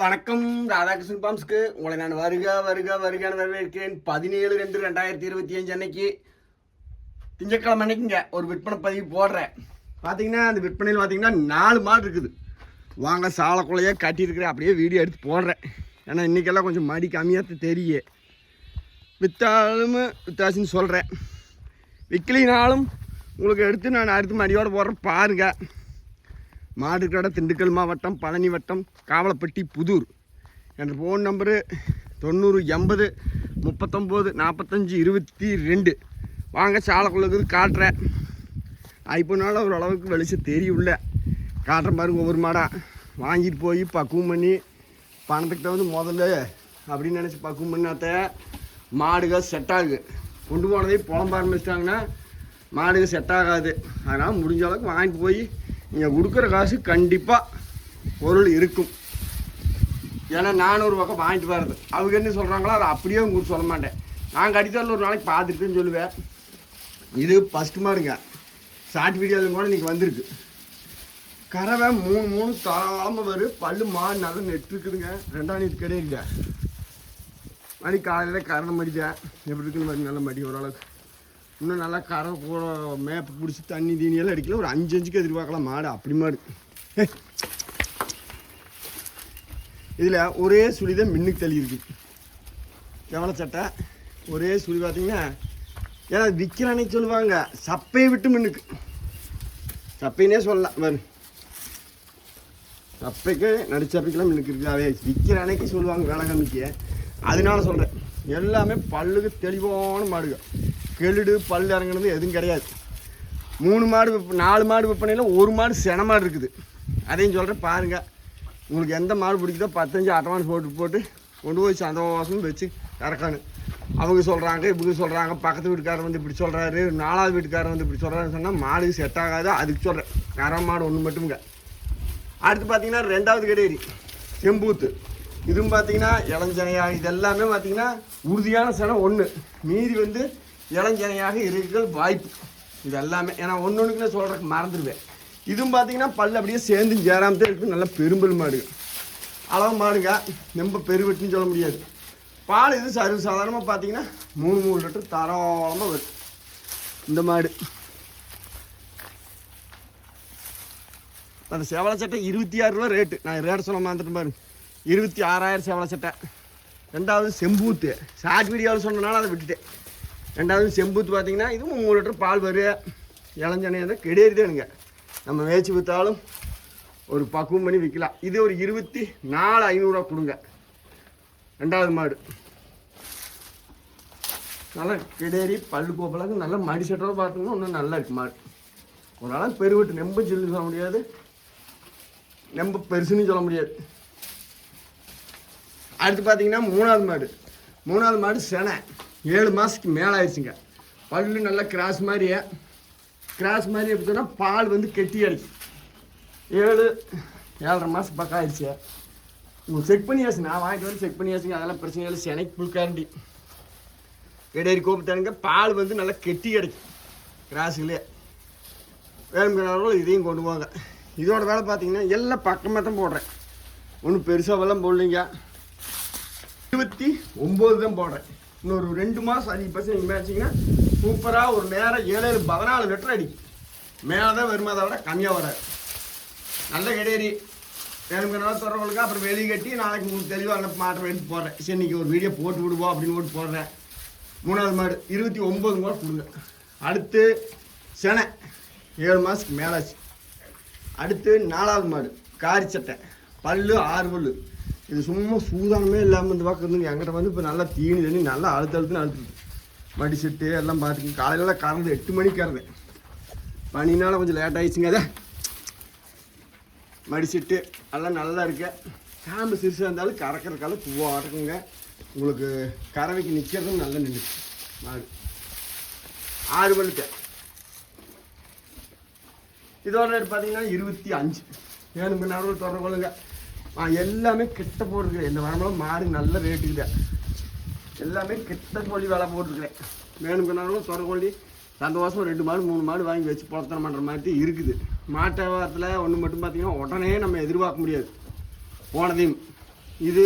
வணக்கம். ராதாகிருஷ்ணன் பாம்ஸ்க்கு உங்களை நான் வருக வருக வருகான வரவேற்கிறேன். பதினேழு ரெண்டு ரெண்டாயிரத்தி இருபத்தி அஞ்சு அன்னைக்கு திங்கக்கிழமை அன்னைக்குங்க ஒரு விற்பனை பதிவு போடுறேன். பார்த்தீங்கன்னா அந்த விற்பனையில் பார்த்தீங்கன்னா நாலு மாடு இருக்குது. வாங்க சாலைக்குள்ளையே கட்டியிருக்கிறேன் அப்படியே வீடியோ எடுத்து போடுறேன். ஏன்னா இன்றைக்கெல்லாம் கொஞ்சம் மடி கம்மியாக தெரியும் விற்றாலும் வித்தாசின்னு சொல்கிறேன் விற்கலினாலும் உங்களுக்கு எடுத்து நான் அடுத்து மடியோடு போடுறேன். பாருங்கள் மாடுக்கடை திண்டுக்கல் மாவட்டம் பழனி வட்டம் காவலப்பட்டி புதூர். என்ற ஃபோன் நம்பரு தொண்ணூறு எண்பது முப்பத்தொம்போது நாற்பத்தஞ்சி இருபத்தி ரெண்டு. வாங்க சாலைக்குள்ளது காட்டுறேன். ஐப்போனால ஓரளவுக்கு வெளிச்சம் தெரியும்ல காட்டுற பாருங்க ஒவ்வொரு மாடாக வாங்கிட்டு போய் பக்குவம் பண்ணி பணத்துக்கு வந்து முதல்ல அப்படின்னு நினச்சி பக்குவம் பண்ணாத்த மாடுகள் செட் ஆகுது. கொண்டு போனதே புலம்ப ஆரம்பிச்சிட்டாங்கன்னா மாடுகள் செட் ஆகாது. அதனால் முடிஞ்ச அளவுக்கு வாங்கிட்டு போய் நீங்கள் கொடுக்குற காசு கண்டிப்பாக பொருள் இருக்கும். ஏன்னா நானூறு பக்கம் வாங்கிட்டு வர்றது. அவங்க என்ன சொல்கிறாங்களோ அதை அப்படியே உங்களுக்கு சொல்ல மாட்டேன். நான் கடித்தாலும் ஒரு நாளைக்கு பார்த்துருக்குன்னு சொல்லுவேன். இது ஃபஸ்ட்டு மாடுங்க ஷார்ட் வீடியோவில் கூட இன்றைக்கி வந்திருக்கு. கறவை மூணு மூணு தாராளமாக வரும் பல்லு மாடு நல்லா நெட்டு இருக்குதுங்க. ரெண்டாம் நீத்து கிடையாது மணி காலையில் கறந்து மடித்தேன் எப்படி இருக்குன்னு பாருங்க நல்லா மடி ஓரளவுக்கு. இன்னும் நல்லா கரை கூட மேப்பு பிடிச்சி தண்ணி தீனியெல்லாம் அடிக்கல. ஒரு அஞ்சு அஞ்சுக்கு எதிர்பார்க்கலாம். மாடு அப்படி மாடு. இதில் ஒரே சுழி தான் மின்னுக்கு தள்ளி இருக்கு எவ்வளோ சட்டை? ஒரே சுழி பார்த்தீங்கன்னா ஏன்னா விற்கிறானே சொல்லுவாங்க. சப்பையை விட்டு மின்னுக்கு. சப்பைன்னே சொல்லலாம். பாரு. சப்பைக்கு நடிச்சப்பைக்கெல்லாம் மின்னுக்கு இருக்குது. அதே விற்கிற அன்னைக்கு சொல்லுவாங்க வேலை கம்மிக்கு அதனால சொல்கிறேன் எல்லாமே பல்லுக்கு தெளிவான மாடுகள். கெளுடு பல் இறங்குனது எதுவும் கிடையாது. மூணு மாடு நாலு மாடு விற்பனையில் ஒரு மாடு சென மாடு இருக்குது. அதையும் சொல்கிறேன் பாருங்கள் உங்களுக்கு எந்த மாடு பிடிக்குதோ பத்தஞ்சு அட்டவான்ஸ் போட்டு போட்டு கொண்டு போய் சந்தோஷம் வச்சு இறக்கணும். அவங்க சொல்கிறாங்க இப்படி சொல்கிறாங்க பக்கத்து வீட்டுக்காரர் வந்து இப்படி சொல்கிறாரு நாலாவது வீட்டுக்காரர் வந்து இப்படி சொல்கிறாருன்னு சொன்னால் மாடு செட் ஆகாது அதுக்கு சொல்கிறேன் கரை மாடு ஒன்று மட்டும்ங்க அடுத்து பார்த்தீங்கன்னா ரெண்டாவது கடையரி செம்பூத்து. இதுவும் பார்த்தீங்கன்னா இளஞ்சனையா இது எல்லாமே பார்த்தீங்கன்னா உறுதியான சனம் ஒன்று மீதி வந்து இளஞ்சனையாக இருக்க வாய்ப்பு. இது எல்லாமே ஏன்னா ஒன்று ஒன்றுக்கு நான் சொல்கிறதுக்கு மறந்துடுவேன். இதுவும் பார்த்தீங்கன்னா பல்லு அப்படியே சேர்ந்து சேராமத்தே இருக்கு. நல்ல பெரும்பல் மாடு. அளவு மாடுங்க. ரொம்ப பெருவெட்டுன்னு சொல்ல முடியாது. பால் இது சர்வ சாதாரணமாக பார்த்தீங்கன்னா மூணு மூணு லிட்டர் தாராளமாக வரும். இந்த மாடு. அந்த செவலை சட்டை இருபத்தி ஆறு ரூபா ரேட்டு. நான் ரேட் சொல்ல மாந்துட்டு பாருங்க இருபத்தி ஆறாயிரம் செவலை சட்டை. ரெண்டாவது செம்பூத்து. ஷார்ட் வீடியோவில் சொன்னனால அதை விட்டுட்டேன். ரெண்டாவது செம்பூத்து பார்த்தீங்கன்னா இதுவும் மூணு லிட்டர் பால் வரும் இளஞ்சனையாக தான் கிடையாதுங்க நம்ம வேச்சு விற்றாலும் ஒரு பக்குவம் பண்ணி விற்கலாம் இது ஒரு இருபத்தி நாலு ஐநூறுரூவா கொடுங்க. ரெண்டாவது மாடு. நல்லா கிடேரி பல்லு கோப்பலாக்கு நல்லா மடி சட்டோட பார்த்தோம்னா இன்னும் நல்லா இருக்கு மாடு. ஒரு நாளைக்கு பெருவிட்டு நெம்ப சொல்லி சொல்ல முடியாது. நெம்ப பெருசுன்னு சொல்ல முடியாது. அடுத்து பார்த்தீங்கன்னா மூணாவது மாடு. மூணாவது மாடு செனை. ஏழு மாதத்துக்கு மேலே ஆயிடுச்சுங்க பல்லு நல்லா கிராஸ் மாதிரியே கிராஸ் மாதிரி எப்படின்னா பால் வந்து கெட்டி ஆயிடுச்சு ஏழு ஏழரை மாதம் பக்கம் ஆயிடுச்சு. உங்களுக்கு செக் பண்ணியாச்சு நான் வாங்கிட்டு வந்து செக் பண்ணியாச்சுங்க அதெல்லாம் பிரச்சனை இல்லை. சென்னைக்கு புல்காண்டி இடேரி கோபத்தானுங்க பால் வந்து நல்லா கெட்டி கிடைக்கும் கிராஸுலேயே வேணுங்கிறவங்களும் இதையும் கொண்டு போங்க. இதோட வேலை பார்த்தீங்கன்னா எல்லாம் பக்கமாக தான் போடுறேன். ஒன்றும் பெருசாவெல்லாம் போடலைங்க. இருபத்தி ஒம்பது தான் போடுறேன். இன்னொரு ரெண்டு மாதம் அதிகபட்சம் நீங்கள் மேய்ச்சிங்கன்னா சூப்பராக ஒரு நேரம் ஏழு பதினாலு லிட்டர் அடிக்கும் மேலே தான் வருமா அதை விட கம்மியாக வராது. நல்ல கிடையாது வேணுங்கிறனால தொடர்புகளுக்கு அப்புறம் வெளியே கட்டி நாளைக்கு உங்களுக்கு தெளிவாக மாட்டை வேண்டி போடுறேன். சரி இன்னைக்கு ஒரு வீடியோ போட்டு விடுவோம் அப்படின்னு போட்டு போடுறேன். மூணாவது மாடு இருபத்தி ஒம்பது கூட கொடுங்க. அடுத்து செனை. ஏழு மாதத்துக்கு மேலாச்சு. அடுத்து நாலாவது மாடு காரி சட்டை. பல்லு ஆறு பல்லு. இது சும்மா சூதானமே இல்லாமல் இந்த பக்கம் இருந்துங்க. வந்து இப்போ நல்லா தீனி தண்ணி நல்லா அழுத்து அழுத்துன்னு அழுத்துது மடி செட்டு எல்லாம் பார்த்துக்கு காலையில் கறந்து எட்டு மணிக்கு கறந்தேன். பனினால் கொஞ்சம் லேட் ஆயிடுச்சுங்க. அதை மடிச்சிட்டு எல்லாம் நல்லா இருக்கு. காம்பு சிறுசாக இருந்தாலும் கறக்கிறக்கால பூவாக இருக்குங்க உங்களுக்கு கறவைக்கு நிற்கிறதும் நல்லா நின்றுச்சு மாடு. ஆறு மணிக்கு இதோட பார்த்தீங்கன்னா இருபத்தி அஞ்சு. ஏழு மணி நேரம் தொடர்பு கொள்ளுங்கள் எல்லாமே கிட்ட போட்டுருக்கேன் இந்த வரம்பெல்லாம் மாடு நல்ல ரேட்டுக்குது எல்லாமே கிட்ட கொள்ளி வேலை போட்டுருக்கிறேன். வேணும் பின்னாலும் தொடர்பு சந்தோஷம் ரெண்டு மாடு மூணு மாடு வாங்கி வச்சு புலத்தனம் பண்ணுற மாதிரி இருக்குது. மாட்டு வாரத்தில் ஒன்று மட்டும் பார்த்தீங்கன்னா உடனே நம்ம எதிர்பார்க்க முடியாது. போனதையும். இது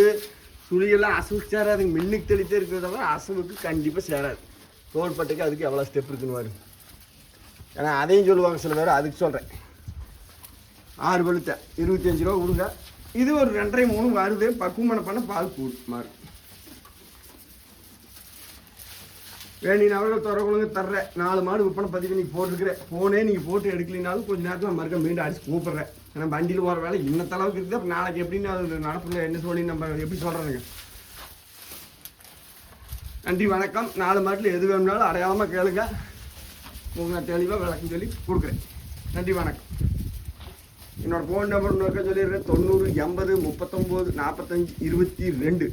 சுழியெல்லாம் அசுவுக்கு சேராதுங்க மின்னுக்கு தெளித்தே இருக்கிறத தவிர அசுவுக்கு கண்டிப்பாக சேராது. தோள்பட்டைக்கு அதுக்கு எவ்வளோ ஸ்டெப் இருக்குன்னு வரும் ஏன்னா அதையும் சொல்லுவாங்க சில பேர் அதுக்கு சொல்கிறேன் ஆறு பழுத்த இருபத்தஞ்சு ரூபா கொடுங்க. இது ஒரு ரெண்டரை மூணு வருது. பக்குவம் பண்ண பால் கூடு மாறு வேணினவர்கள் துறை தொடர்புங்க தர்றேன் நாலு மாடு விற்பனை பதிவு நீங்கள் போட்டுருக்கிறேன் ஃபோனே நீங்கள் போட்டு எடுக்கலினாலும் கொஞ்ச நேரத்தில் மறுக்க மீண்டும் அடிச்சு கூப்பிட்றேன். ஏன்னா வண்டியில் போகிற வேலை இன்னத்தளவுக்கு இருக்குது. அப்புறம் நாளைக்கு எப்படின்னு அது நடப்புல என்ன சொல்லி நம்ம எப்படி சொல்கிறேங்க நன்றி வணக்கம். நாலு மாட்டில் எது வேணும்னாலும் அடையாளமாக கேளுங்க. உங்களுக்கு நான் தெளிவாக விளக்கம் சொல்லி கொடுக்குறேன். நன்றி வணக்கம். என்னோட ஃபோன் நம்பர் இன்னொருக்க சொல்லிடுறேன். தொண்ணூறு எண்பது முப்பத்தொம்போது நாற்பத்தஞ்சு இருபத்தி ரெண்டு.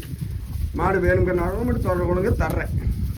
மாடு வேணுங்கிறனாலும் மட்டும் தொடர்பு கொடுங்க தர்றேன்.